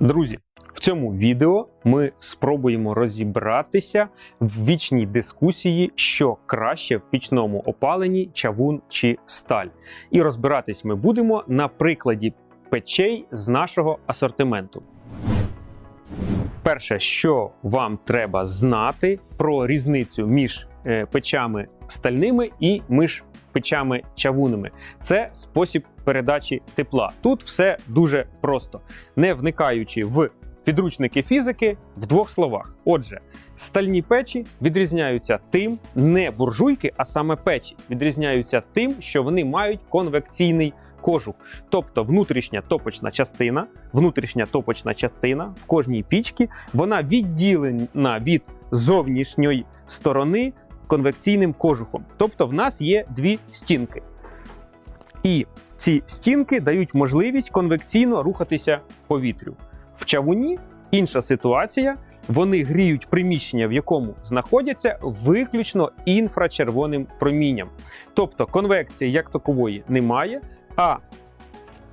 Друзі, в цьому відео ми спробуємо розібратися в вічній дискусії, що краще в пічному опаленні чавун чи сталь. І розбиратись ми будемо на прикладі печей з нашого асортименту. Перше, що вам треба знати про різницю між е, печами стальними і між печами чавунними, це спосіб передачі тепла. Тут все дуже просто, не вникаючи в підручники фізики в двох словах. Отже, стальні печі відрізняються тим, не буржуйки, а саме печі, відрізняються тим, що вони мають конвекційний кожух. Тобто внутрішня топочна частина, внутрішня топочна частина в кожній пічці, вона відділена від зовнішньої сторони конвекційним кожухом. Тобто в нас є дві стінки. І ці стінки дають можливість конвекційно рухатися повітрю. В чавуні інша ситуація. Вони гріють приміщення, в якому знаходяться виключно інфрачервоним промінням. Тобто конвекції як такової немає, а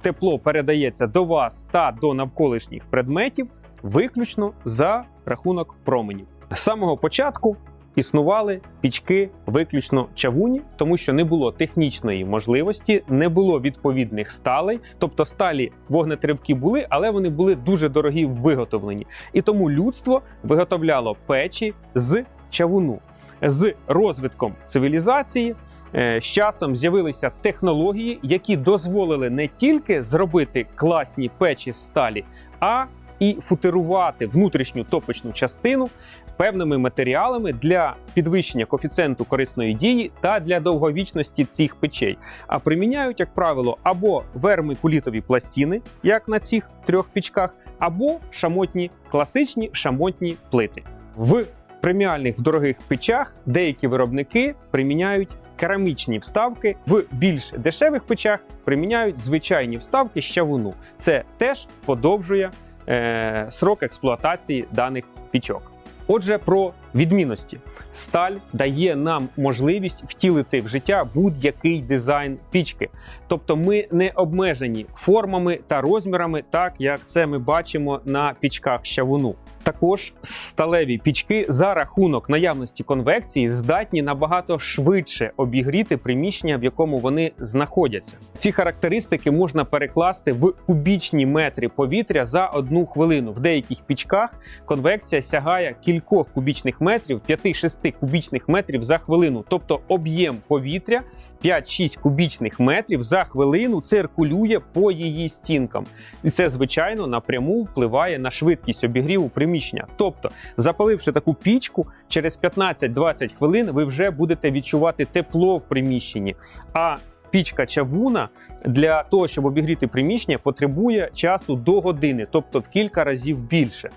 тепло передається до вас та до навколишніх предметів виключно за рахунок променів. З самого початку існували пічки виключно чавуні, тому що не було технічної можливості, не було відповідних сталей. Тобто сталі вогнетривкі були, але вони були дуже дорогі в виготовленні. І тому людство виготовляло печі з чавуну. З розвитком цивілізації е, з часом з'явилися технології, які дозволили не тільки зробити класні печі з сталі, а і футирувати внутрішню топочну частину певними матеріалами для підвищення коефіцієнту корисної дії та для довговічності цих печей. А приміняють, як правило, або вермикулітові пластини, як на цих трьох пічках, або шамотні класичні шамотні плити. В преміальних в дорогих печах деякі виробники приміняють керамічні вставки. В більш дешевих печах приміняють звичайні вставки з чавуну. Це теж подовжує е, срок експлуатації даних пічок. Отже, про відмінності. Сталь дає нам можливість втілити в життя будь-який дизайн пічки. Тобто ми не обмежені формами та розмірами, так як це ми бачимо на пічках щавуну. Також сталеві пічки за рахунок наявності конвекції здатні набагато швидше обігріти приміщення, в якому вони знаходяться. Ці характеристики можна перекласти в кубічні метри повітря за одну хвилину. В деяких пічках конвекція сягає кількох кубічних метрів, 5-6 кубічних метрів за хвилину, тобто об'єм повітря 5-6 кубічних метрів за хвилину циркулює по її стінкам, і це звичайно напряму впливає на швидкість обігріву приміщення. Тобто, запаливши таку пічку, через 15-20 хвилин ви вже будете відчувати тепло в приміщенні. А Пічка чавуна для того, щоб обігріти приміщення, потребує часу до години, тобто в кілька разів більше.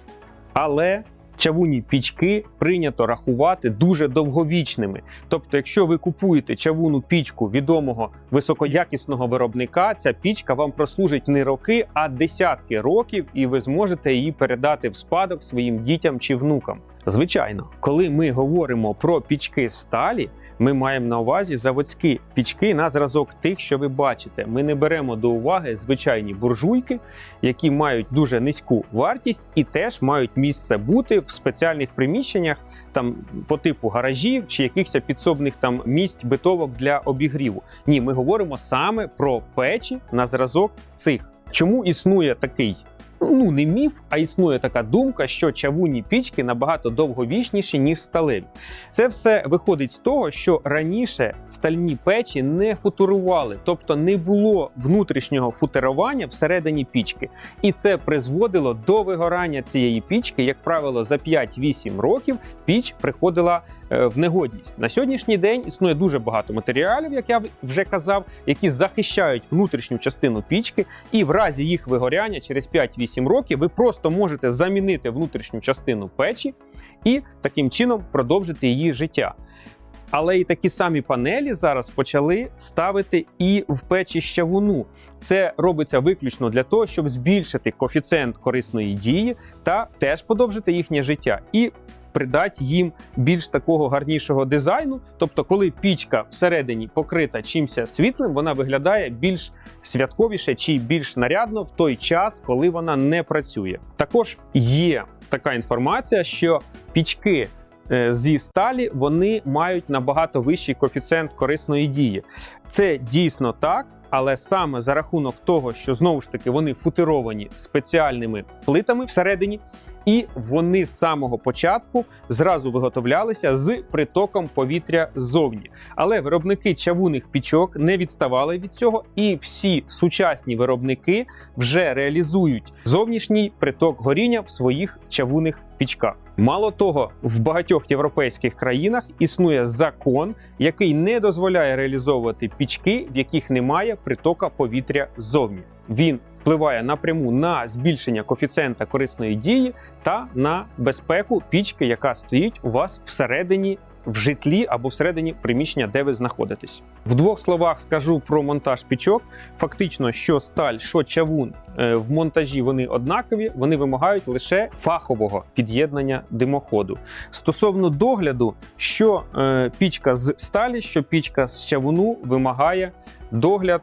Але чавунні пічки прийнято рахувати дуже довговічними. Тобто, якщо ви купуєте чавуну пічку відомого високоякісного виробника, ця пічка вам прослужить не роки, а десятки років, і ви зможете її передати в спадок своїм дітям чи внукам. Звичайно, коли ми говоримо про пічки сталі, ми маємо на увазі заводські пічки на зразок тих, що ви бачите. Ми не беремо до уваги звичайні буржуйки, які мають дуже низьку вартість і теж мають місце бути в спеціальних приміщеннях, там по типу гаражів чи якихось підсобних там місць битовок для обігріву. Ні, ми говоримо саме про печі на зразок цих. Чому існує такий ну не міф, а існує така думка, що чавунні пічки набагато довговічніші ніж сталеві. Це все виходить з того, що раніше стальні печі не футурували, тобто не було внутрішнього футерування всередині пічки, і це призводило до вигорання цієї пічки. Як правило, за 5-8 років піч приходила в негодність. На сьогоднішній день існує дуже багато матеріалів, як я вже казав, які захищають внутрішню частину пічки, і в разі їх вигоряння через 5-8 років ви просто можете замінити внутрішню частину печі і таким чином продовжити її життя. Але і такі самі панелі зараз почали ставити і в печі щавуну. Це робиться виключно для того, щоб збільшити коефіцієнт корисної дії та теж подовжити їхнє життя. І придати їм більш такого гарнішого дизайну. Тобто, коли пічка всередині покрита чимся світлим, вона виглядає більш святковіше чи більш нарядно в той час, коли вона не працює. Також є така інформація, що пічки е, зі сталі вони мають набагато вищий коефіцієнт корисної дії. Це дійсно так, але саме за рахунок того, що знову ж таки вони футировані спеціальними плитами всередині, і вони з самого початку зразу виготовлялися з притоком повітря ззовні. Але виробники чавунних пічок не відставали від цього, і всі сучасні виробники вже реалізують зовнішній приток горіння в своїх чавунних пічках. Мало того, в багатьох європейських країнах існує закон, який не дозволяє реалізовувати пічки, в яких немає притока повітря ззовні. Він впливає напряму на збільшення коефіцієнта корисної дії та на безпеку пічки, яка стоїть у вас всередині в житлі або всередині приміщення, де ви знаходитесь. В двох словах скажу про монтаж пічок. Фактично, що сталь, що чавун е, в монтажі вони однакові, вони вимагають лише фахового під'єднання димоходу. Стосовно догляду, що е, пічка з сталі, що пічка з чавуну вимагає догляд.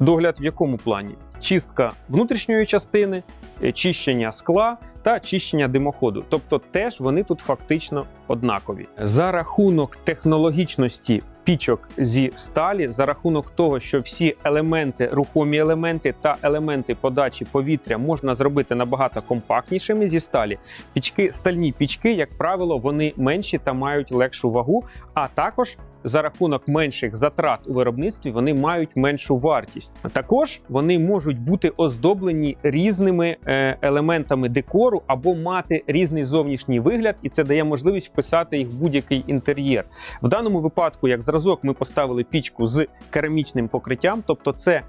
Догляд в якому плані? Чистка внутрішньої частини, е, чищення скла та чищення димоходу. Тобто, теж вони тут фактично однакові. За рахунок технологічності пічок зі сталі, за рахунок того, що всі елементи, рухомі елементи та елементи подачі повітря можна зробити набагато компактнішими зі сталі. Пічки, стальні пічки, як правило, вони менші та мають легшу вагу, а також за рахунок менших затрат у виробництві вони мають меншу вартість. Також вони можуть бути оздоблені різними е, елементами декору або мати різний зовнішній вигляд, і це дає можливість вписати їх в будь-який інтер'єр. В даному випадку, як зразок, ми поставили пічку з керамічним покриттям, тобто це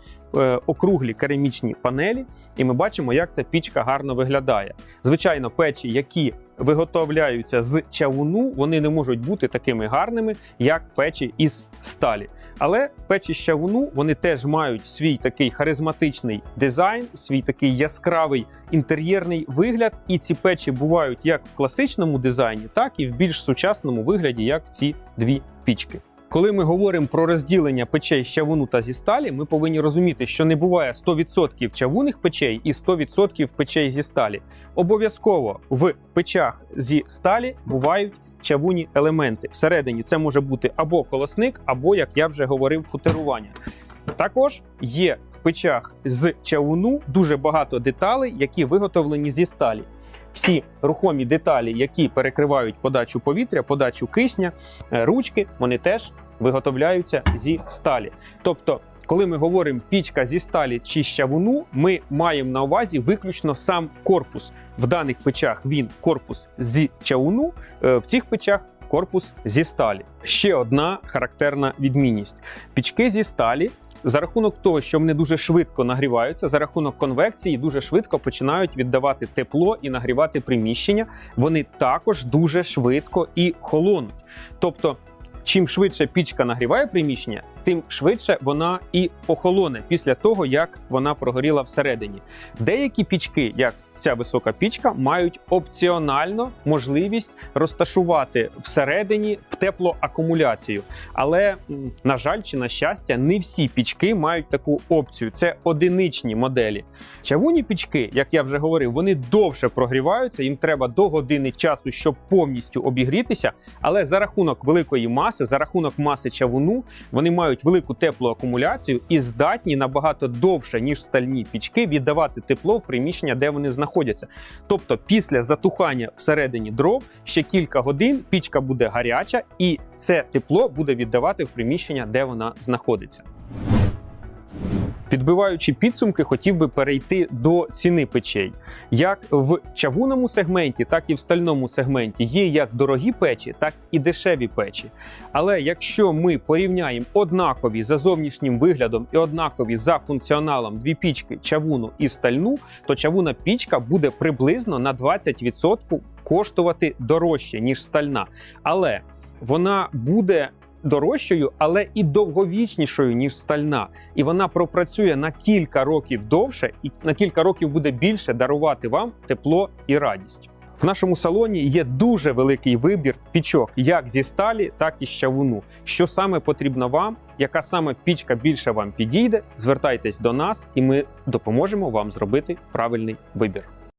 округлі керамічні панелі, і ми бачимо, як ця пічка гарно виглядає. Звичайно, печі, які виготовляються з чавуну, вони не можуть бути такими гарними, як печі із сталі. Але печі з чавуну вони теж мають свій такий харизматичний дизайн, свій такий яскравий інтер'єрний вигляд. І ці печі бувають як в класичному дизайні, так і в більш сучасному вигляді, як ці дві пічки. Коли ми говоримо про розділення печей з чавуну та зі сталі, ми повинні розуміти, що не буває 100% чавунних печей і 100% печей зі сталі. Обов'язково в печах зі сталі бувають чавунні елементи. Всередині це може бути або колосник, або, як я вже говорив, футерування. Також є в печах з чавуну дуже багато деталей, які виготовлені зі сталі. Всі рухомі деталі, які перекривають подачу повітря, подачу кисня, е, ручки, вони теж виготовляються зі сталі. Тобто, коли ми говоримо пічка зі сталі чи з чавуну, ми маємо на увазі виключно сам корпус. В даних печах він корпус зі чавуну, е, в цих печах корпус зі сталі. Ще одна характерна відмінність: пічки зі сталі. За рахунок того, що вони дуже швидко нагріваються, за рахунок конвекції дуже швидко починають віддавати тепло і нагрівати приміщення. Вони також дуже швидко і холонуть. Тобто, чим швидше пічка нагріває приміщення, тим швидше вона і охолоне після того, як вона прогоріла всередині. Деякі пічки, як ця висока пічка, мають опціонально можливість розташувати всередині теплоакумуляцію. Але, на жаль, чи на щастя, не всі пічки мають таку опцію. Це одиничні моделі. Чавунні пічки, як я вже говорив, вони довше прогріваються. Їм треба до години часу, щоб повністю обігрітися. Але за рахунок великої маси, за рахунок маси чавуну, вони мають велику теплоакумуляцію і здатні набагато довше, ніж стальні пічки, віддавати тепло в приміщення, де вони знаходяться. Тобто, після затухання всередині дров ще кілька годин пічка буде гаряча, і це тепло буде віддавати в приміщення, де вона знаходиться. Підбиваючи підсумки, хотів би перейти до ціни печей. Як в чавунному сегменті, так і в стальному сегменті є як дорогі печі, так і дешеві печі. Але якщо ми порівняємо однакові за зовнішнім виглядом і однакові за функціоналом дві пічки чавуну і стальну, то чавуна пічка буде приблизно на 20% коштувати дорожче ніж стальна. Але вона буде дорожчою, але і довговічнішою ніж стальна, і вона пропрацює на кілька років довше, і на кілька років буде більше дарувати вам тепло і радість. В нашому салоні є дуже великий вибір пічок, як зі сталі, так і з чавуну. Що саме потрібно вам, яка саме пічка більше вам підійде, звертайтесь до нас, і ми допоможемо вам зробити правильний вибір.